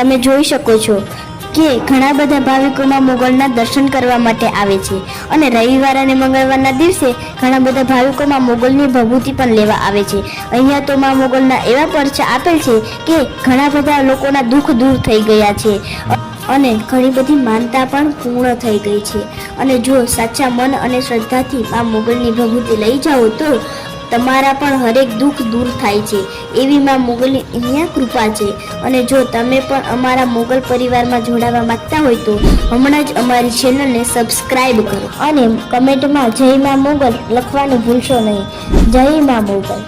તમે જોઈ શકો છો કે ઘણા બધા ભાવિકોમાં મોગલના દર્શન કરવા માટે આવે છે અને રવિવાર અને મંગળવારના દિવસે ઘણા બધા ભાવિકોમાં મોગલની ભભૂતિ પણ લેવા આવે છે. અહીંયા તો માં મોગલના એવા પરચા આપેલ છે કે ઘણા બધા લોકોના દુઃખ દૂર થઈ ગયા છે અને ઘણી બધી માનતા પણ પૂર્ણ થઈ ગઈ છે. અને જો સાચા મન અને શ્રદ્ધાથી આ મોગલની ભભૂતિ લઈ જાઓ તો તમારા પણ હરેક દુઃખ દૂર થાય છે. એવી માં મોગલની અહીંયા કૃપા છે. અને જો તમે પણ અમારા મોગલ પરિવારમાં જોડાવા માંગતા હોય તો હમણાં જ અમારી ચેનલને સબસ્ક્રાઇબ કરો. અને કમેન્ટમાં જય માં મોગલ લખવાનું ભૂલશો નહીં. જય માં મોગલ.